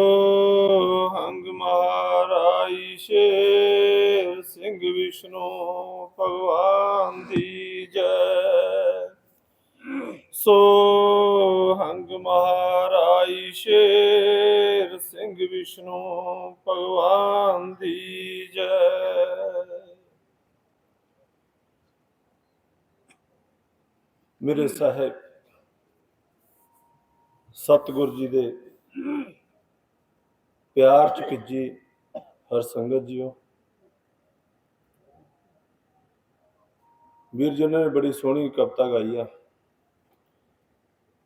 ਹੰਗ ਮਹਾਰਾਈ ਸ਼ੇਰ ਸਿੰਘ ਵਿਸ਼ਨੂੰ, ਭਗਵਾਨ ਦੀ ਜੈ। ਸੋ ਹੰਗ ਮਹਾਰਾਈ ਸ਼ੇਰ ਸਿੰਘ ਵਿਸ਼ਨੂੰ, ਭਗਵਾਨ ਦੀ ਜੈ। ਮੇਰੇ ਸਾਹਿਬ, ਸਤਿਗੁਰ ਜੀ ਦੇ ਪਿਆਰ ਚ ਭਿੱਜੀ ਹਰ ਸੰਗਤ ਜੀਓ। ਵੀਰ ਜੀ ਨੇ ਬੜੀ ਸੋਹਣੀ ਕਵਿਤਾ ਗਾਈ ਆ।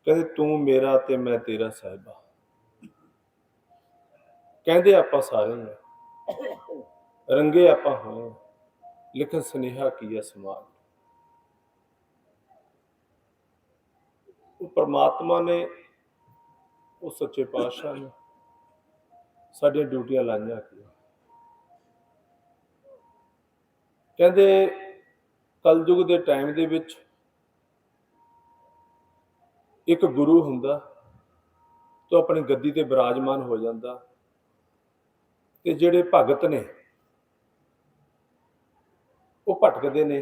ਕਹਿੰਦੇ, ਤੂੰ ਮੇਰਾ ਤੇ ਮੈਂ ਤੇਰਾ ਸਾਹਿਬਾ। ਕਹਿੰਦੇ ਆਪਾਂ ਸਾਰੇ ਨੇ, ਰੰਗੇ ਆਪਾਂ ਹੋਏ ਲੇਕਿਨ ਸੁਨੇਹਾ ਕੀ ਹੈ ਸਮਾਜ? ਉਹ ਪਰਮਾਤਮਾ ਨੇ ਉਹ ਸੱਚੇ ਪਾਤਸ਼ਾਹ ਨੇ ਸਾਡੀਆਂ ਡਿਊਟੀਆਂ ਲਾਈਆਂ ਕੀ ਕਹਿੰਦੇ ਕਲਯੁਗ ਦੇ ਟਾਈਮ ਦੇ ਵਿੱਚ ਇੱਕ ਗੁਰੂ ਹੁੰਦਾ ਤੋਂ ਆਪਣੀ ਗੱਦੀ ਤੇ ਬਿਰਾਜਮਾਨ ਹੋ ਜਾਂਦਾ ਤੇ ਜਿਹੜੇ ਭਗਤ ਨੇ ਉਹ ਭਟਕਦੇ ਨੇ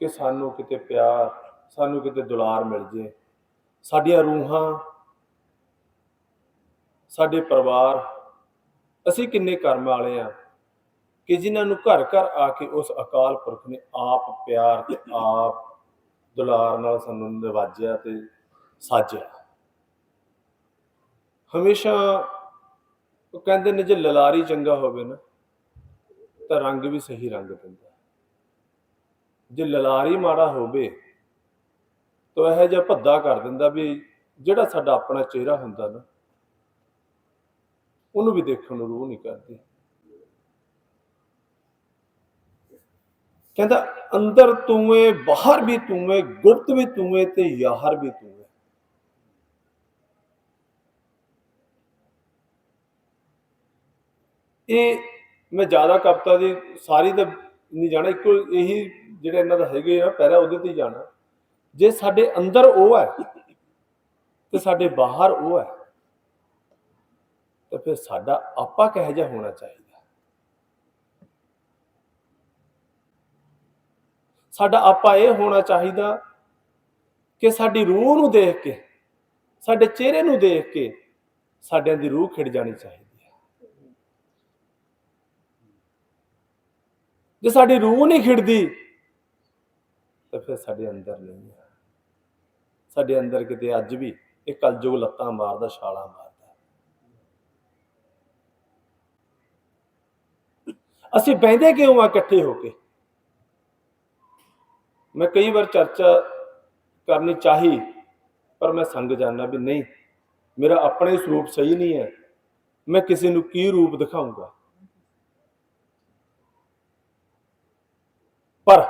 ਕਿ ਸਾਨੂੰ ਕਿਤੇ ਪਿਆਰ, ਸਾਨੂੰ ਕਿਤੇ ਦੁਲਾਰ ਮਿਲ ਜੇ, ਸਾਡੀਆਂ ਰੂਹਾਂ ਸਾਡੇ ਪਰਿਵਾਰ, ਅਸੀਂ ਕਿੰਨੇ ਕਰਮ ਵਾਲੇ ਆ ਕਿ ਜਿਨ੍ਹਾਂ ਨੂੰ ਘਰ ਘਰ ਆ ਕੇ ਉਸ ਅਕਾਲ ਪੁਰਖ ਨੇ ਆਪ ਪਿਆਰ ਤੇ ਆਪ ਦੁਲਾਰ ਨਾਲ ਸਾਨੂੰ ਨਿਵਾਜਿਆ ਤੇ ਸਾਜਿਆ। ਹਮੇਸ਼ਾ ਉਹ ਕਹਿੰਦੇ ਨੇ, ਜੇ ਲਲਾਰੀ ਚੰਗਾ ਹੋਵੇ ਨਾ, ਤਾਂ ਰੰਗ ਵੀ ਸਹੀ ਰੰਗ ਦਿੰਦਾ ਜੇ ਲਲਾਰੀ ਮਾੜਾ ਹੋਵੇ, ਤਾਂ ਇਹ ਜਿਹਾ ਭੱਦਾ ਕਰ ਦਿੰਦਾ ਵੀ ਜਿਹੜਾ ਸਾਡਾ ਆਪਣਾ ਚਿਹਰਾ ਹੁੰਦਾ ਨਾ ਉਹਨੂੰ ਵੀ ਦੇਖਣ ਨੂੰ ਰੂਹ ਨਹੀਂ ਕਰਦੀ। ਕਹਿੰਦਾ, ਅੰਦਰ ਤੂੰ ਏ, ਬਾਹਰ ਵੀ ਤੂੰ ਏ, ਗੁਪਤ ਵੀ ਤੂੰ ਏ ਤੇ ਯਾਹਰ ਵੀ ਤੂੰ ਏ। ਇਹ ਮੈਂ ਜ਼ਿਆਦਾ ਕਵਿਤਾ ਦੀ ਸਾਰੀ ਤਾਂ ਨਹੀਂ ਜਾਣਾ, ਇੱਕੋ ਇਹੀ ਜਿਹੜਾ ਇਹਨਾਂ ਦਾ ਹੈਗੇ ਆ ਪਹਿਰਾ ਉਹਦੇ ਤੇ ਜਾਣਾ। ਜੇ ਸਾਡੇ ਅੰਦਰ ਉਹ ਹੈ ਤੇ ਸਾਡੇ ਬਾਹਰ ਉਹ ਹੈ ਤਾਂ ਫਿਰ ਸਾਡਾ ਆਪਾ ਕਿਹੋ ਜਿਹਾ ਹੋਣਾ ਚਾਹੀਦਾ? ਸਾਡਾ ਆਪਾ ਇਹ ਹੋਣਾ ਚਾਹੀਦਾ ਕਿ ਸਾਡੀ ਰੂਹ ਨੂੰ ਦੇਖ ਕੇ, ਸਾਡੇ ਚਿਹਰੇ ਨੂੰ ਦੇਖ ਕੇ ਸਾਡਿਆਂ ਦੀ ਰੂਹ ਖਿੜ ਜਾਣੀ ਚਾਹੀਦੀ ਹੈ। ਜੇ ਸਾਡੀ ਰੂਹ ਨਹੀਂ ਖਿੜਦੀ, ਤਾਂ ਫਿਰ ਸਾਡੇ ਅੰਦਰ ਨਹੀਂ ਹੈ। ਸਾਡੇ ਅੰਦਰ ਕਿਤੇ ਅੱਜ ਵੀ ਇਹ ਕਲਯੁਗ ਲੱਤਾਂ ਮਾਰਦਾ, ਛਾਲਾਂ ਮਾਰਦਾ। ਅਸੀਂ ਬਹਿੰਦੇ ਕਿਉਂ ਆ ਇਕੱਠੇ ਹੋ ਕੇ? ਮੈਂ ਕਈ ਵਾਰ ਚਰਚਾ ਕਰਨੀ ਚਾਹੀ, ਪਰ ਮੈਂ ਸੰਗ ਜਾਣਾ ਵੀ ਨਹੀਂ, ਮੇਰਾ ਆਪਣੇ ਸਰੂਪ ਸਹੀ ਨਹੀਂ ਹੈ, ਮੈਂ ਕਿਸੇ ਨੂੰ ਕੀ ਰੂਪ ਦਿਖਾਊਂਗਾ? ਪਰ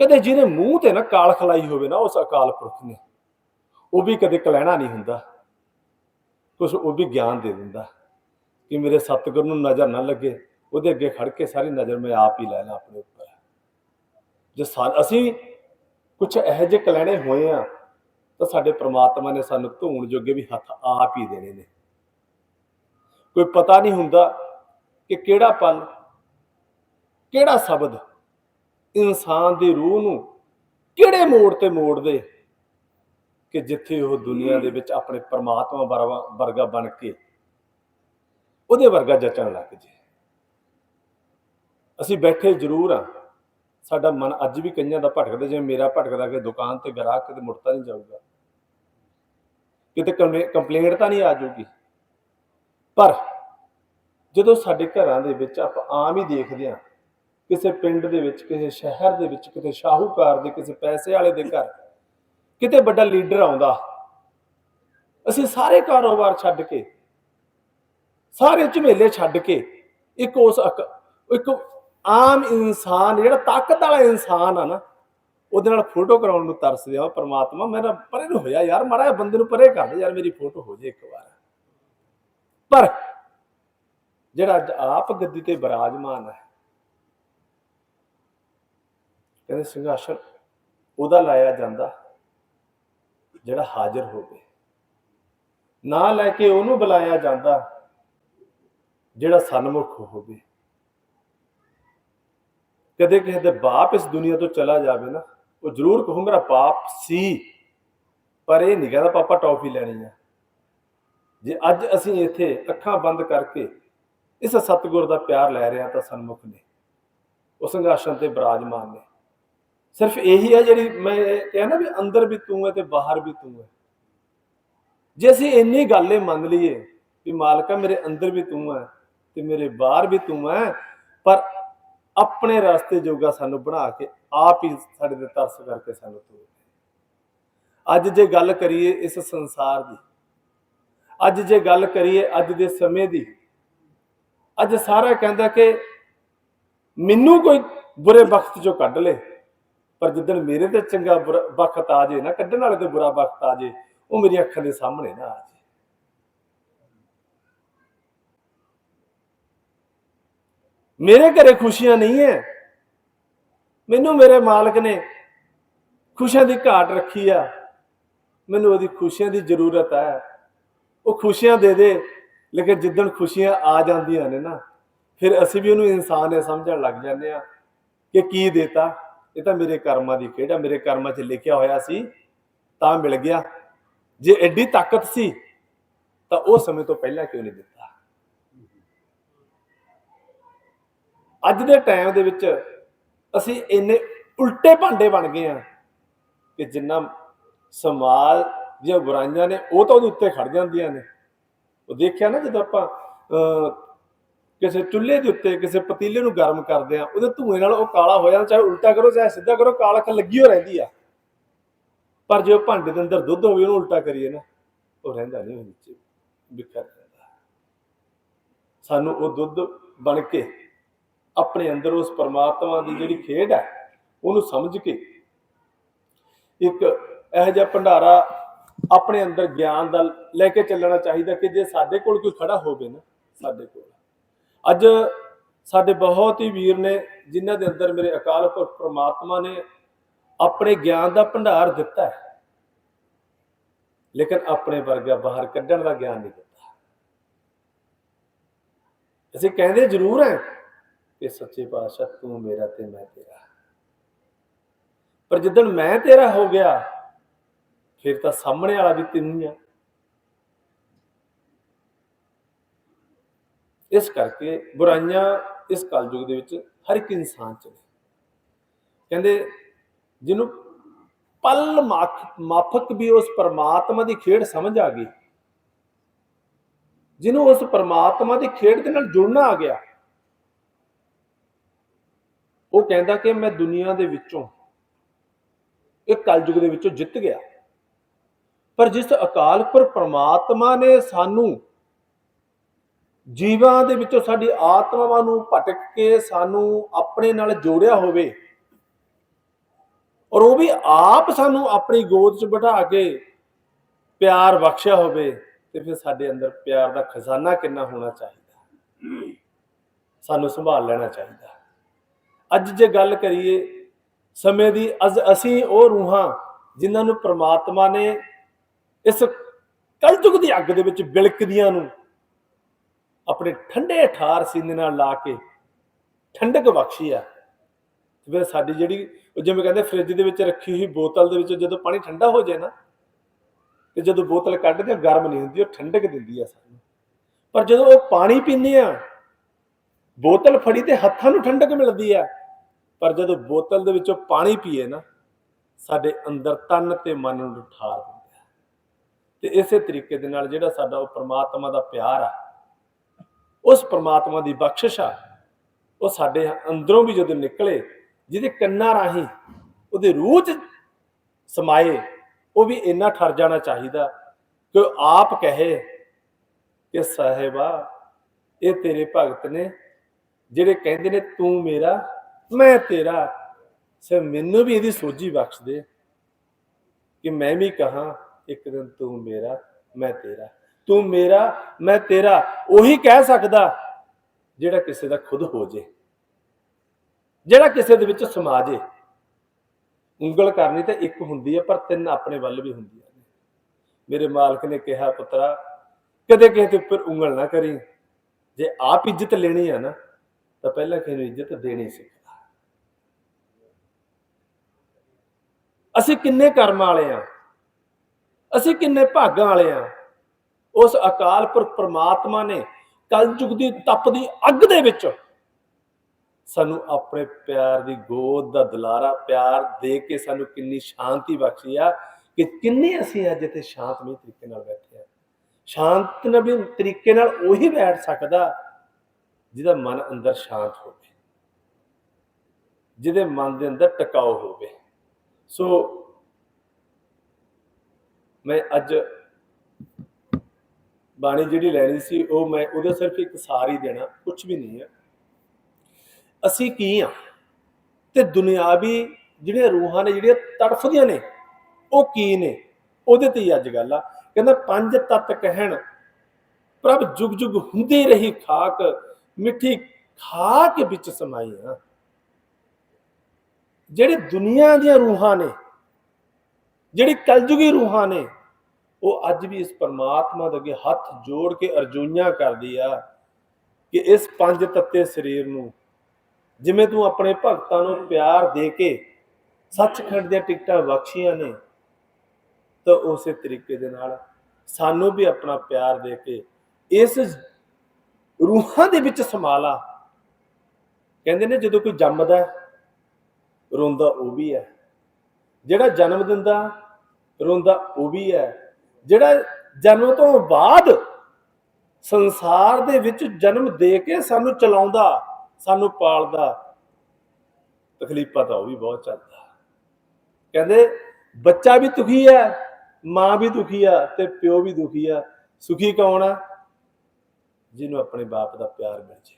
ਕਦੇ ਜਿਹਨੇ ਮੂੰਹ ਤੇ ਨਾ ਕਾਲ ਖਲਾਈ ਹੋਵੇ ਨਾ ਉਸ ਅਕਾਲ ਪੁਰਖ ਨੇ, ਉਹ ਵੀ ਕਦੇ ਕਲੈਣਾ ਨਹੀਂ ਹੁੰਦਾ, ਕੁਛ ਉਹ ਵੀ ਗਿਆਨ ਦੇ ਦਿੰਦਾ। ਕਿ ਮੇਰੇ ਸਤਿਗੁਰ ਨੂੰ ਨਜ਼ਰ ਨਾ ਲੱਗੇ, ਉਹਦੇ ਅੱਗੇ ਖੜ ਕੇ ਸਾਰੀ ਨਜ਼ਰ ਮੈਂ ਆਪ ਹੀ ਲੈ ਲਾਂ ਆਪਣੇ ਉੱਪਰ। ਜੇ ਸਾ- ਅਸੀਂ ਕੁਝ ਇਹੋ ਜਿਹੇ ਕਲੈਣੇ ਹੋਏ ਆ ਤਾਂ ਸਾਡੇ ਪ੍ਰਮਾਤਮਾ ਨੇ ਸਾਨੂੰ ਧੂਣ ਜੋਗੇ ਵੀ ਹੱਥ ਆਪ ਹੀ ਦੇਣੇ ਨੇ। ਕੋਈ ਪਤਾ ਨਹੀਂ ਹੁੰਦਾ ਕਿ ਕਿਹੜਾ ਪਲ, ਕਿਹੜਾ ਸ਼ਬਦ ਇਨਸਾਨ ਦੀ ਰੂਹ ਨੂੰ ਕਿਹੜੇ ਮੋੜ ਤੇ ਮੋੜ ਦੇ ਕਿ ਜਿੱਥੇ ਉਹ ਦੁਨੀਆ ਦੇ ਵਿੱਚ ਆਪਣੇ ਪਰਮਾਤਮਾ ਵਰਗਾ- ਵਰਗਾ ਬਣ ਕੇ ਉਹਦੇ ਵਰਗਾ ਜੱਚਣ ਲੱਗ ਜੇ। ਅਸੀਂ ਬੈਠੇ ਜ਼ਰੂਰ ਆ। ਸਾਡਾ ਮਨ ਅੱਜ ਵੀ ਕਈਆਂ ਦਾ ਭਟਕਦਾ, ਜਿਵੇਂ ਮੇਰਾ ਭਟਕਦਾ ਕਿ ਦੁਕਾਨ ਤੇ ਗਰਾਕ ਕਿਤੇ ਮੁੜਤਾ ਨਹੀਂ ਜਾਊਗਾ। ਕਿਤੇ ਕੰਪਲੇਂਟ ਤਾਂ ਨਹੀਂ ਆ ਜਾਊਗੀ। ਪਰ ਜਦੋਂ ਸਾਡੇ ਘਰਾਂ ਦੇ ਵਿੱਚ ਆਪਾਂ ਆਮ ਹੀ ਦੇਖਦੇ ਆ, ਕਿਸੇ ਪਿੰਡ ਦੇ ਵਿੱਚ, ਕਿਸੇ ਸ਼ਹਿਰ ਦੇ ਵਿੱਚ, ਕਿਤੇ ਸ਼ਾਹੂਕਾਰ ਦੇ, ਕਿਸੇ ਪੈਸੇ ਵਾਲੇ ਦੇ ਘਰ, ਕਿਤੇ ਵੱਡਾ ਲੀਡਰ ਆਉਂਦਾ, ਅਸੀਂ ਸਾਰੇ ਕਾਰੋਬਾਰ ਛੱਡ ਕੇ ਸਾਰੇ ਝਮੇਲੇ ਛੱਡ ਕੇ ਇੱਕ ਉਸ ਅਕ- ਇੱਕ ਆਮ ਇਨਸਾਨ, ਜਿਹੜਾ ਤਾਕਤ ਵਾਲਾ ਇਨਸਾਨ ਆ ਨਾ, ਉਹਦੇ ਨਾਲ ਫੋਟੋ ਕਰਾਉਣ ਨੂੰ ਤਰਸਦੇ ਆ ਪਰਮਾਤਮਾ ਮੇਰਾ ਪਰੇ ਨੂੰ ਹੋਇਆ ਯਾਰ, ਮਾੜਾ ਬੰਦੇ ਨੂੰ ਪਰੇ ਕਰ ਦੇ, ਯਾਰ ਮੇਰੀ ਫੋਟੋ ਹੋ ਜੇ ਇੱਕ ਵਾਰ। ਪਰ ਜਿਹੜਾ ਅੱਜ ਆਪ ਗੱਦੀ ਤੇ ਬਿਰਾਜਮਾਨ ਹੈ, ਕਹਿੰਦੇ ਸਿੰਘਾਸਨ ਉਹਦਾ ਲਾਇਆ ਜਾਂਦਾ ਜਿਹੜਾ ਹਾਜ਼ਰ ਹੋਵੇ। ਨਾ ਲੈ ਕੇ ਉਹਨੂੰ ਬੁਲਾਇਆ ਜਾਂਦਾ ਜਿਹੜਾ ਸਨਮੁਖ ਹੋਵੇ। ਕਦੇ ਕਿਸੇ ਦੇ ਬਾਪ ਇਸ ਦੁਨੀਆ ਤੋਂ ਚਲਾ ਜਾਵੇ ਨਾ, ਉਹ ਜ਼ਰੂਰ ਕਹੂ ਮੇਰਾ ਬਾਪ ਸੀ, ਪਰ ਇਹ ਨਹੀਂ ਕਹਿੰਦਾ ਪਾਪਾ ਟੌਫੀ ਲੈਣੀ ਆ। ਜੇ ਅੱਜ ਅਸੀਂ ਇੱਥੇ ਅੱਖਾਂ ਬੰਦ ਕਰਕੇ ਇਸ ਸਤਿਗੁਰ ਦਾ ਪਿਆਰ ਲੈ ਰਹੇ ਹਾਂ ਤਾਂ ਸਨਮੁਖ ਨੇ, ਉਹ ਸੰਘਰਸ਼ਾਂ ਤੇ ਬਰਾਜਮਾਨ ਨੇ। ਸਿਰਫ ਇਹੀ ਹੈ ਜਿਹੜੀ ਮੈਂ ਇਹ ਕਿਹਾ ਨਾ ਵੀ ਅੰਦਰ ਵੀ ਤੂੰ ਹੈ ਤੇ ਬਾਹਰ ਵੀ ਤੂੰ ਹੈ। ਜੇ ਅਸੀਂ ਇੰਨੀ ਗੱਲ ਇਹ ਮੰਨ ਲਈਏ ਵੀ ਮਾਲਕਾ ਮੇਰੇ ਅੰਦਰ ਵੀ ਤੂੰ ਹੈ ਤੇ ਮੇਰੇ ਬਾਹਰ ਵੀ ਤੂੰ ਹੈ, ਪਰ ਆਪਣੇ ਰਸਤੇ ਜੋਗਾ ਸਾਨੂੰ ਬਣਾ ਕੇ ਆਪ ਹੀ ਸਾਡੇ ਤੇ ਤਰਸ ਕਰਕੇ ਸਾਨੂੰ ਤੋਰ ਅੱਜ ਜੇ ਗੱਲ ਕਰੀਏ ਇਸ ਸੰਸਾਰ ਦੀ, ਅੱਜ ਜੇ ਗੱਲ ਕਰੀਏ ਅੱਜ ਦੇ ਸਮੇਂ ਦੀ, ਅੱਜ ਸਾਰਾ ਕਹਿੰਦਾ ਕਿ ਮੈਨੂੰ ਕੋਈ ਬੁਰੇ ਵਕਤ ਚੋਂ ਕੱਢ ਲੇ, ਪਰ ਜਿੱਦਣ ਮੇਰੇ ਤੇ ਚੰਗਾ ਵਕਤ ਆ ਜੇ ਨਾ, ਕੱਢਣ ਵਾਲੇ ਤੇ ਬੁਰਾ ਵਕਤ ਆ ਜੇ, ਉਹ ਮੇਰੀਆਂ ਅੱਖਾਂ ਦੇ ਸਾਹਮਣੇ ਨਾ ਆ ਜੇ ਮੇਰੇ ਘਰੇ ਖੁਸ਼ੀਆਂ ਨਹੀਂ ਹੈ ਮੈਨੂੰ ਮੇਰੇ ਮਾਲਕ ਨੇ ਖੁਸ਼ੀਆਂ ਦੀ ਘਾਟ ਰੱਖੀ ਆ। ਮੈਨੂੰ ਉਹਦੀ ਖੁਸ਼ੀਆਂ ਦੀ ਜ਼ਰੂਰਤ ਹੈ ਉਹ ਖੁਸ਼ੀਆਂ ਦੇ ਦੇ, ਲੇਕਿਨ ਜਿੱਦਣ ਖੁਸ਼ੀਆਂ ਆ ਜਾਂਦੀਆਂ ਨੇ ਨਾ, ਫਿਰ ਅਸੀਂ ਵੀ ਉਹਨੂੰ ਇਨਸਾਨ ਹੈ ਸਮਝਣ ਲੱਗ ਜਾਂਦੇ ਆ ਕਿ ਕੀ ਦੇਤਾ। ਇਹ ਤਾਂ ਮੇਰੇ ਕਰਮਾਂ ਦੀ ਖੇਡ ਆ। ਮੇਰੇ ਕਰਮਾਂ 'ਚ ਲਿਖਿਆ ਹੋਇਆ ਸੀ, ਤਾਂ ਮਿਲ ਗਿਆ। ਜੇ ਐਡੀ ਤਾਕਤ ਸੀ, ਤਾਂ ਉਹ ਸਮੇਂ ਤੋਂ ਪਹਿਲਾਂ ਕਿਉਂ ਨਹੀਂ ਦਿੱਤਾ? ਅੱਜ ਦੇ ਟਾਈਮ ਦੇ ਵਿੱਚ ਅਸੀਂ ਇੰਨੇ ਉਲਟੇ ਭਾਂਡੇ ਬਣ ਗਏ ਆ ਕਿ ਜਿੰਨਾ ਸਮਾਜ ਦੀਆਂ ਬੁਰਾਈਆਂ ਨੇ, ਉਹ ਤਾਂ ਉਹਦੇ ਉੱਤੇ ਖੜ ਜਾਂਦੀਆਂ ਨੇ। ਉਹ ਦੇਖਿਆ ਨਾ ਜਦੋਂ ਆਪਾਂ ਕਿਸੇ ਚੁੱਲ੍ਹੇ ਦੇ ਉੱਤੇ ਕਿਸੇ ਪਤੀਲੇ ਨੂੰ ਗਰਮ ਕਰਦੇ ਆ ਉਹਦੇ ਧੂਏ ਨਾਲ ਉਹ ਕਾਲਾ ਹੋ ਜਾਂਦਾ, ਚਾਹੇ ਉਲਟਾ ਕਰੋ, ਚਾਹੇ ਸਿੱਧਾ ਕਰੋ ਕਾਲਖ ਲੱਗੀ ਹੋ ਰਹਿੰਦੀ ਆ। ਪਰ ਜੇ ਉਹ ਭਾਂਡੇ ਦੇ ਅੰਦਰ ਦੁੱਧ ਹੋਵੇ, ਉਹਨੂੰ ਉਲਟਾ ਕਰੀਏ ਨਾ, ਉਹ ਰਹਿੰਦਾ ਨਹੀਂ, ਉਹ ਵਿੱਚ ਬਿਖਰ ਜਾਂਦਾ। ਸਾਨੂੰ ਉਹ ਦੁੱਧ ਬਣ ਕੇ ਆਪਣੇ ਅੰਦਰ ਉਸ ਪਰਮਾਤਮਾ ਦੀ ਜਿਹੜੀ ਖੇਡ ਹੈ, ਉਹਨੂੰ ਸਮਝ ਕੇ ਇੱਕ ਇਹੋ ਜਿਹਾ ਭੰਡਾਰਾ ਆਪਣੇ ਅੰਦਰ ਗਿਆਨ ਦਾ ਲੈ ਕੇ ਚੱਲਣਾ ਚਾਹੀਦਾ ਕਿ ਜੇ ਸਾਡੇ ਕੋਲ ਕੋਈ ਖੜਾ ਹੋਵੇ ਨਾ, ਸਾਡੇ ਕੋਲ। ਅੱਜ ਸਾਡੇ ਬਹੁਤ ਹੀ ਵੀਰ ਨੇ, ਜਿਨ੍ਹਾਂ ਦੇ ਅੰਦਰ ਮੇਰੇ ਅਕਾਲ ਪੁਰਖ ਪ੍ਰਮਾਤਮਾ ਨੇ ਆਪਣੇ ਗਿਆਨ ਦਾ ਭੰਡਾਰ ਦਿੱਤਾ ਹੈ, ਲੇਕਿਨ ਆਪਣੇ ਵਰਗਾ ਬਾਹਰ ਕੱਢਣ ਦਾ ਗਿਆਨ ਨਹੀਂ ਦਿੱਤਾ। ਅਸੀਂ ਕਹਿੰਦੇ ਜ਼ਰੂਰ ਹੈ ਕਿ ਸੱਚੇ ਪਾਤਸ਼ਾਹ, ਤੂੰ ਮੇਰਾ ਤੇ ਮੈਂ ਤੇਰਾ। ਪਰ ਜਿੱਦਣ ਮੈਂ ਤੇਰਾ ਹੋ ਗਿਆ, ਫਿਰ ਤਾਂ ਸਾਹਮਣੇ ਵਾਲਾ ਵੀ ਤੈਨੂੰ ਹੀ ਆ। ਇਸ ਕਰਕੇ ਬੁਰਾਈਆਂ ਇਸ ਕਲਯੁਗ ਦੇ ਵਿੱਚ ਹਰ ਇੱਕ ਇਨਸਾਨ ਚ ਨੇ। ਕਹਿੰਦੇ, ਜਿਹਨੂੰ ਪਲ ਮਾਖ- ਮਾਫਕ ਵੀ ਉਸ ਪਰਮਾਤਮਾ ਦੀ ਖੇਡ ਸਮਝ ਆ ਗਈ, ਜਿਹਨੂੰ ਉਸ ਪਰਮਾਤਮਾ ਦੀ ਖੇਡ ਦੇ ਨਾਲ ਜੁੜਨਾ ਆ ਗਿਆ ਉਹ ਕਹਿੰਦਾ ਕਿ ਮੈਂ ਦੁਨੀਆ ਦੇ ਵਿੱਚੋਂ ਇਹ ਕਲਯੁਗ ਦੇ ਵਿੱਚੋਂ ਜਿੱਤ ਗਿਆ। ਪਰ ਜਿਸ ਅਕਾਲ ਪੁਰਖ ਪ੍ਰਮਾਤਮਾ ਨੇ ਸਾਨੂੰ ਜੀਵਾਂ ਦੇ ਵਿੱਚੋਂ ਸਾਡੀ ਆਤਮਾਵਾਂ ਨੂੰ ਭਟਕ ਕੇ ਸਾਨੂੰ ਆਪਣੇ ਨਾਲ ਜੋੜਿਆ ਹੋਵੇ ਔਰ ਉਹ ਵੀ ਆਪ ਸਾਨੂੰ ਆਪਣੀ ਗੋਦ 'ਚ ਬਿਠਾ ਕੇ ਪਿਆਰ ਬਖਸ਼ਿਆ ਹੋਵੇ, ਤੇ ਫਿਰ ਸਾਡੇ ਅੰਦਰ ਪਿਆਰ ਦਾ ਖਜ਼ਾਨਾ ਕਿੰਨਾ ਹੋਣਾ ਚਾਹੀਦਾ। ਸਾਨੂੰ ਸੰਭਾਲ ਲੈਣਾ ਚਾਹੀਦਾ। ਅੱਜ ਜੇ ਗੱਲ ਕਰੀਏ ਸਮੇਂ ਦੀ ਅਜ ਅਸੀਂ ਉਹ ਰੂਹਾਂ ਜਿਨ੍ਹਾਂ ਨੂੰ ਪ੍ਰਮਾਤਮਾ ਨੇ ਇਸ ਕਲਯੁਗ ਦੀ ਅੱਗ ਦੇ ਵਿੱਚ ਬਿਲਕਦੀਆਂ ਨੂੰ ਆਪਣੇ ਠੰਡੇ ਠਾਰ ਸੀਨੇ ਨਾਲ ਲਾ ਕੇ ਠੰਡਕ ਬਖਸ਼ੀ ਆ। ਫਿਰ ਸਾਡੀ ਜਿਹੜੀ, ਉਹ ਜਿਵੇਂ ਕਹਿੰਦੇ ਫ੍ਰਿਜ ਦੇ ਵਿੱਚ ਰੱਖੀ ਹੋਈ ਬੋਤਲ ਦੇ ਵਿੱਚ ਜਦੋਂ ਪਾਣੀ ਠੰਡਾ ਹੋ ਜਾਏ ਨਾ, ਤੇ ਜਦੋਂ ਬੋਤਲ ਕੱਢਦੇ ਆ, ਗਰਮ ਨਹੀਂ ਹੁੰਦੀ, ਉਹ ਠੰਡਕ ਦਿੰਦੀ ਆ ਸਾਨੂੰ। ਪਰ ਜਦੋਂ ਉਹ ਪਾਣੀ ਪੀਂਦੇ ਆ, ਬੋਤਲ ਫੜੀ ਤੇ ਹੱਥਾਂ ਨੂੰ ਠੰਡਕ ਮਿਲਦੀ ਆ ਪਰ ਜਦੋਂ ਬੋਤਲ ਦੇ ਵਿੱਚੋਂ ਪਾਣੀ ਪੀਏ ਨਾ, ਸਾਡੇ ਅੰਦਰ ਤਨ ਤੇ ਮਨ ਨੂੰ ਠਾਰ ਦਿੰਦਾ ਤੇ ਇਸੇ ਤਰੀਕੇ ਦੇ ਨਾਲ ਜਿਹੜਾ ਸਾਡਾ ਉਹ ਪ੍ਰਮਾਤਮਾ ਦਾ ਪਿਆਰ ਆ, ਉਸ ਪ੍ਰਮਾਤਮਾ ਦੀ ਬਖਸ਼ਿਸ਼ ਆ, ਉਹ ਸਾਡੇ ਅੰਦਰੋਂ ਵੀ ਜਦੋਂ ਨਿਕਲੇ, ਜਿਹਦੇ ਕੰਨਾਂ ਰਾਹੀਂ ਉਹਦੇ ਰੂਹ 'ਚ ਸਮਾਏ, ਉਹ ਵੀ ਇੰਨਾ ਠਰ ਜਾਣਾ ਚਾਹੀਦਾ ਕਿ ਆਪ ਕਹੇ ਕਿ ਸਾਹਿਬਾ, ਇਹ ਤੇਰੇ ਭਗਤ ਨੇ ਜਿਹੜੇ ਕਹਿੰਦੇ ਨੇ ਤੂੰ ਮੇਰਾ ਮੈਂ ਤੇਰਾ ਸੇ ਮੈਨੂੰ ਵੀ ਇਹਦੀ ਸੋਝੀ ਬਖਸ਼ ਦੇ ਕਿ ਮੈਂ ਵੀ ਕਹਾ, ਇੱਕ ਦਿਨ ਤੂੰ ਮੇਰਾ, ਮੈਂ ਤੇਰਾ। ਤੂੰ ਮੇਰਾ, ਮੈਂ ਤੇਰਾ, ਉਹੀ ਕਹਿ ਸਕਦਾ ਜਿਹੜਾ ਕਿਸੇ ਦਾ ਖੁਦ ਹੋ ਜੇ। ਜਿਹੜਾ ਕਿਸੇ ਦੇ ਵਿੱਚ ਸਮਾ ਜੇ। ਉਂਗਲ ਕਰਨੀ ਤਾਂ ਇੱਕ ਹੁੰਦੀ ਹੈ ਪਰ ਤਿੰਨ ਆਪਣੇ ਵੱਲ ਵੀ ਹੁੰਦੀਆਂ ਨੇ। ਮੇਰੇ ਮਾਲਕ ਨੇ ਕਿਹਾ, ਪੁੱਤਰਾ, ਕਦੇ ਕਿਸੇ ਦੇ ਉੱਪਰ ਉਂਗਲ ਨਾ ਕਰੀ। ਜੇ ਆਪ ਇੱਜ਼ਤ ਲੈਣੀ ਆ ਨਾ, ਤਾਂ ਪਹਿਲਾਂ ਕਿਸੇ ਨੂੰ ਇੱਜ਼ਤ ਦੇਣੀ ਸਿੱਖ ਅਸੀਂ ਕਿੰਨੇ ਕਰਮ ਵਾਲੇ ਆ? ਅਸੀਂ ਕਿੰਨੇ ਭਾਗਾਂ ਵਾਲੇ ਆ? ਉਸ ਅਕਾਲ ਪੁਰਖ ਪ੍ਰਮਾਤਮਾ ਨੇ ਕਲਯੁਗ ਦੀ ਤਪਦੀ ਅੱਗ ਦੇ ਵਿੱਚ ਸਾਨੂੰ ਆਪਣੇ ਪਿਆਰ ਦੀ ਗੋਦ ਦਾ ਦੁਲਾਰਾ, ਪਿਆਰ ਦੇ ਕੇ ਸਾਨੂੰ ਕਿੰਨੀ ਸ਼ਾਂਤੀ ਬਖਸ਼ੀ ਆ ਕਿ ਕਿੰਨੇ ਅਸੀਂ ਅੱਜ ਇੱਥੇ ਸ਼ਾਂਤਮਈ ਤਰੀਕੇ ਨਾਲ ਬੈਠੇ ਆ। ਸ਼ਾਂਤ ਨਵੀ ਤਰੀਕੇ ਨਾਲ ਉਹੀ ਬੈਠ ਸਕਦਾ ਜਿਹਦਾ ਮਨ ਅੰਦਰ ਸ਼ਾਂਤ ਹੋਵੇ, ਜਿਹਦੇ ਮਨ ਦੇ ਅੰਦਰ ਟਿਕਾਓ ਹੋਵੇ। ਸੋ ਮੈਂ ਅੱਜ ਬਾਣੀ ਜਿਹੜੀ ਲੈਣੀ ਸੀ, ਉਹ ਮੈਂ ਉਹਦਾ ਸਿਰਫ ਇੱਕ ਸਾਰ ਹੀ ਦੇਣਾ ਕੁਝ ਵੀ ਨਹੀਂ ਹੈ। ਅਸੀਂ ਕੀ ਆ? ਤੇ ਦੁਨਿਆਵੀ ਜਿਹੜੀਆਂ ਰੂਹਾਂ ਨੇ, ਜਿਹੜੀਆਂ ਤੜਫਦੀਆਂ ਨੇ, ਉਹ ਕੀ ਨੇ? ਉਹਦੇ ਤੇ ਹੀ ਅੱਜ ਗੱਲ ਆ। ਕਹਿੰਦਾ, ਪੰਜ ਤਤ ਕਹਿਣ, ਪ੍ਰਭ ਜੁਗ ਜੁਗ ਹੁੰਦੀ ਰਹੀ ਖਾਕ, ਮਿੱਠੀ ਖਾਕ ਵਿੱਚ ਸਮਾਈ ਆ। ਜਿਹੜੇ ਦੁਨੀਆ ਦੀਆਂ ਰੂਹਾਂ ਨੇ, ਜਿਹੜੀ ਕਲਯੁਗੀ ਰੂਹਾਂ ਨੇ, ਉਹ ਅੱਜ ਵੀ ਇਸ ਪਰਮਾਤਮਾ ਦੇ ਅੱਗੇ ਹੱਥ ਜੋੜ ਕੇ ਅਰਜ਼ੋਈਆਂ ਕਰਦੀ ਆ ਕਿ ਇਸ ਪੰਜ ਤੱਤੇ ਸਰੀਰ ਨੂੰ ਜਿਵੇਂ ਤੂੰ ਆਪਣੇ ਭਗਤਾਂ ਨੂੰ ਪਿਆਰ ਦੇ ਕੇ ਸੱਚਖੰਡ ਦੀਆਂ ਟਿਕਟਾਂ ਬਖਸ਼ੀਆਂ ਨੇ, ਤਾਂ ਉਸੇ ਤਰੀਕੇ ਦੇ ਨਾਲ ਸਾਨੂੰ ਵੀ ਆਪਣਾ ਪਿਆਰ ਦੇ ਕੇ ਇਸ ਰੂਹਾਂ ਦੇ ਵਿੱਚ ਸਮਾਲਾ ਕਹਿੰਦੇ ਨੇ ਜਦੋਂ ਕੋਈ ਜੰਮਦਾ ਰੋਂਦਾ ਉਹ ਵੀ ਹੈ। ਜਿਹੜਾ ਜਨਮ ਦਿੰਦਾ, ਰੋਂਦਾ ਉਹ ਵੀ ਹੈ। ਜਿਹੜਾ ਜਨਮ ਤੋਂ ਬਾਅਦ ਸੰਸਾਰ ਦੇ ਵਿੱਚ ਜਨਮ ਦੇ ਕੇ ਸਾਨੂੰ ਚਲਾਉਂਦਾ, ਸਾਨੂੰ ਪਾਲਦਾ, ਤਕਲੀਫਾਂ ਤਾਂ ਉਹ ਵੀ ਬਹੁਤ ਚੱਲਦਾ। ਕਹਿੰਦੇ, ਬੱਚਾ ਵੀ ਦੁਖੀ ਹੈ, ਮਾਂ ਵੀ ਦੁਖੀ ਆ ਤੇ ਪਿਓ ਵੀ ਦੁਖੀ ਆ। ਸੁਖੀ ਕੌਣ ਆ? ਜਿਹਨੂੰ ਆਪਣੇ ਬਾਪ ਦਾ ਪਿਆਰ ਮਿਲ ਜੇ।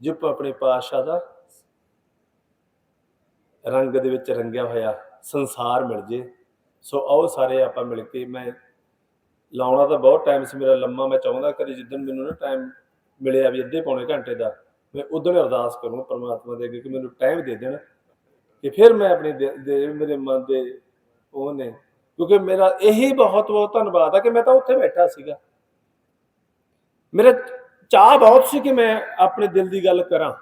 ਜਿਪ ਆਪਣੇ ਪਾਤਸ਼ਾਹ ਦਾ ਰੰਗ ਦੇ ਵਿੱਚ ਰੰਗਿਆ ਹੋਇਆ ਸੰਸਾਰ ਮਿਲ ਜੇ। ਸੋ ਆਓ ਸਾਰੇ ਆਪਾਂ ਮਿਲ ਕੇ, ਮੈਂ ਲਾਉਣਾ ਤਾਂ ਬਹੁਤ ਟਾਈਮ ਸੀ, ਮੇਰਾ ਲੰਮਾ, ਮੈਂ ਚਾਹੁੰਦਾ ਕਦੇ ਜਿੱਦਣ ਮੈਨੂੰ ਨਾ ਟਾਈਮ ਮਿਲਿਆ ਵੀ ਅੱਧੇ ਪੌਣੇ ਘੰਟੇ ਦਾ, ਮੈਂ ਉਦੋਂ ਅਰਦਾਸ ਕਰੂੰ ਪਰਮਾਤਮਾ ਦੇ ਅੱਗੇ ਕਿ ਮੈਨੂੰ ਟਾਈਮ ਦੇ ਦੇਣ ਕਿ ਫਿਰ ਮੈਂ ਆਪਣੇ ਦੇ ਮੇਰੇ ਮਨ ਦੇ ਉਹ ਨੇ, ਕਿਉਂਕਿ ਮੇਰਾ ਇਹੀ ਬਹੁਤ ਬਹੁਤ ਧੰਨਵਾਦ ਆ ਕਿ ਮੈਂ ਤਾਂ ਉੱਥੇ ਬੈਠਾ ਸੀਗਾ। ਮੇਰਾ ਚਾਹ ਬਹੁਤ ਸੀ ਕਿ ਮੈਂ ਆਪਣੇ ਦਿਲ ਦੀ ਗੱਲ ਕਰਾਂ।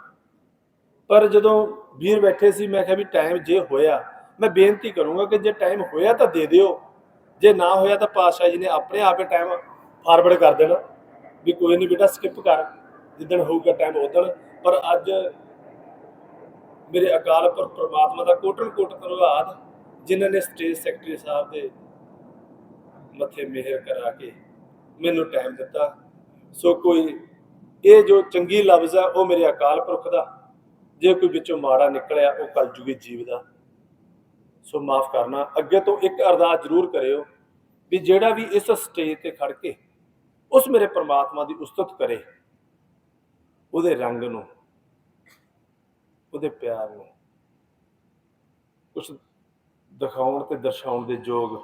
ਪਰ ਜਦੋਂ ਵੀਰ ਬੈਠੇ ਸੀ, ਮੈਂ ਕਿਹਾ ਵੀ ਟਾਈਮ ਜੇ ਹੋਇਆ, ਮੈਂ ਬੇਨਤੀ ਕਰੂੰਗਾ ਕਿ ਜੇ ਟਾਈਮ ਹੋਇਆ ਤਾਂ ਦੇ ਦਿਓ। ਜੇ ਨਾ ਹੋਇਆ ਤਾਂ ਪਾਤਸ਼ਾਹ ਜੀ ਨੇ ਆਪਣੇ ਆਪੇ ਟਾਈਮ ਫਾਰਵਰਡ ਕਰ ਦੇਣਾ। ਵੀ ਕੋਈ ਨਹੀਂ ਬੇਟਾ ਸਕਿਪ ਕਰ। ਜਿੱਦਣ ਹੋਊਗਾ ਟਾਈਮ ਉਦੋਂ ਪਰ ਅੱਜ ਮੇਰੇ ਅਕਾਲ ਪੁਰਖ ਪ੍ਰਮਾਤਮਾ ਦਾ ਕੋਟਨ ਕੋਟ ਧੰਨਵਾਦ, ਜਿਨ੍ਹਾਂ ਨੇ ਸਟੇਜ ਸੈਕਟਰੀ ਸਾਹਿਬ ਦੇ ਮੱਥੇ ਮਿਹਰ ਕਰਾ ਕੇ ਮੈਨੂੰ ਟਾਈਮ ਦਿੱਤਾ। ਸੋ ਕੋਈ, ਇਹ ਜੋ ਚੰਗੀ ਲਫ਼ਜ਼ ਆ, ਉਹ ਮੇਰੇ ਅਕਾਲ ਪੁਰਖ ਦਾ। ਜੇ ਕੋਈ ਵਿੱਚੋਂ ਮਾੜਾ ਨਿਕਲਿਆ, ਉਹ ਕਲਯੁਗੀ ਜੀਵ ਦਾ। ਸੋ ਮਾਫ ਕਰਨਾ। ਅੱਗੇ ਤੋਂ ਇੱਕ ਅਰਦਾਸ ਜ਼ਰੂਰ ਕਰਿਓ ਵੀ ਜਿਹੜਾ ਵੀ ਇਸ ਸਟੇਜ ਤੇ ਖੜ ਕੇ ਉਸ ਮੇਰੇ ਪਰਮਾਤਮਾ ਦੀ ਉਸਤਤ ਕਰੇ, ਉਹਦੇ ਰੰਗ ਨੂੰ, ਉਹਦੇ ਪਿਆਰ ਨੂੰ, ਕੁਛ ਦਿਖਾਉਣ ਤੇ ਦਰਸਾਉਣ ਦੇ ਯੋਗ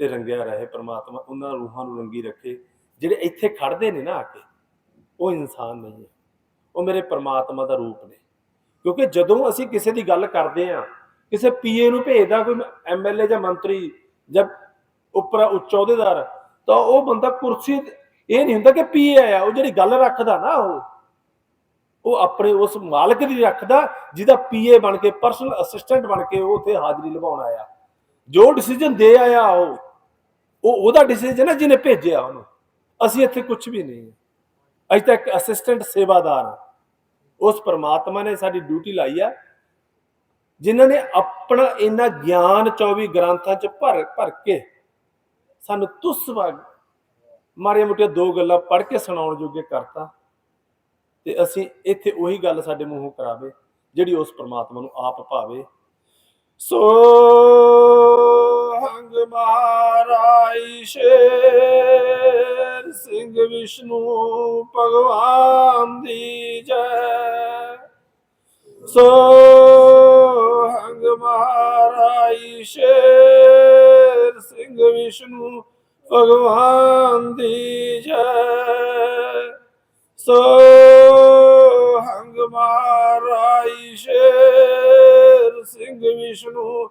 ਤੇ ਰੰਗਿਆ ਰਹੇ ਪ੍ਰਮਾਤਮਾ, ਉਹਨਾਂ ਰੂਹਾਂ ਨੂੰ ਰੰਗੀ ਰੱਖੇ। ਜਿਹੜੇ ਇੱਥੇ ਖੜਦੇ ਨੇ ਨਾ ਆ ਕੇ, ਉਹ ਇਨਸਾਨ ਨਹੀਂ ਹੈ। ਉਹ ਮੇਰੇ ਪਰਮਾਤਮਾ ਦਾ ਰੂਪ ਨੇ। ਕਿਉਂਕਿ ਜਦੋਂ ਅਸੀਂ ਕਿਸੇ ਦੀ ਗੱਲ ਕਰਦੇ ਆ ਕਿਸੇ ਪੀਏ ਨੂੰ ਭੇਜਦਾ ਕੋਈ ਐਮਐਲਏ ਜਾਂ ਮੰਤਰੀ ਜਾਂ ਉੱਪਰ ਉੱਚ ਅਹੁਦੇਦਾਰ, ਤਾਂ ਉਹ ਬੰਦਾ ਕੁਰਸੀ ਇਹ ਨਹੀਂ ਹੁੰਦਾ ਕਿ ਪੀਏ ਆਇਆ, ਉਹ ਜਿਹੜੀ ਗੱਲ ਰੱਖਦਾ ਨਾ ਉਹ ਉਹ ਆਪਣੇ ਉਸ ਮਾਲਕ ਦੀ ਰੱਖਦਾ, ਜਿਹਦਾ ਪੀਏ ਬਣ ਕੇ, ਪਰਸਨਲ ਅਸਿਸਟੈਂਟ ਬਣ ਕੇ ਉਹ ਉੱਥੇ ਹਾਜ਼ਰੀ ਲਵਾਉਣ ਆਇਆ। ਜੋ ਡਿਸੀਜਨ ਦੇ ਆਇਆ ਉਹ ਉਹ ਉਹਦਾ ਡਿਸੀਜਨ ਹੈ ਜਿਹਨੇ ਭੇਜਿਆ ਉਹਨੂੰ। ਅਸੀਂ ਇੱਥੇ ਕੁਝ ਵੀ ਨਹੀਂ। ਅਜੇ ਤੱਕ ਅਸਿਸਟੈਂਟ ਸੇਵਾਦਾਰ ਹਾਂ। ਉਸ ਪ੍ਰਮਾਤਮਾ ਨੇ ਸਾਡੀ ਡਿਊਟੀ ਲਾਈ ਆ, ਜਿਨ੍ਹਾਂ ਨੇ ਆਪਣਾ ਇਹਨਾਂ ਗਿਆਨ 24 ਗ੍ਰੰਥਾਂ ਚ ਭਰ ਭਰ ਕੇ ਸਾਨੂੰ ਤੁਸਵਾਗ ਮਾੜੀਆਂ ਮੋਟੀਆਂ ਦੋ ਗੱਲਾਂ ਪੜ੍ਹ ਕੇ ਸੁਣਾਉਣ ਜੋਗੇ ਕਰਤਾ ਤੇ ਅਸੀਂ ਇੱਥੇ ਉਹੀ ਗੱਲ ਸਾਡੇ ਮੂੰਹੋਂ ਕਰਾਵੇ ਜਿਹੜੀ ਉਸ ਪ੍ਰਮਾਤਮਾ ਨੂੰ ਆਪ ਭਾਵੇ। ਸੋ ਹੰਗ ਮਹਾਰਾਈ ਸ਼ੇਰ ਸਿੰਘ ਵਿਸ਼ਨੂੰ ਭਗਵਾਨ ਦੀ ਜੈ। ਸੋ ਹੰਗ ਮਹਾਰਾਈ ਸ਼ੇਰ ਸਿੰਘ ਵਿਸ਼ਨੂੰ ਭਗਵਾਨ ਦੀ ਜੈ। ਸੋ ਹੰਗ ਮਹਾਰਾਈ ਸ਼ੇਰ ਸਿੰਘ ਵਿਸ਼ਨੂੰ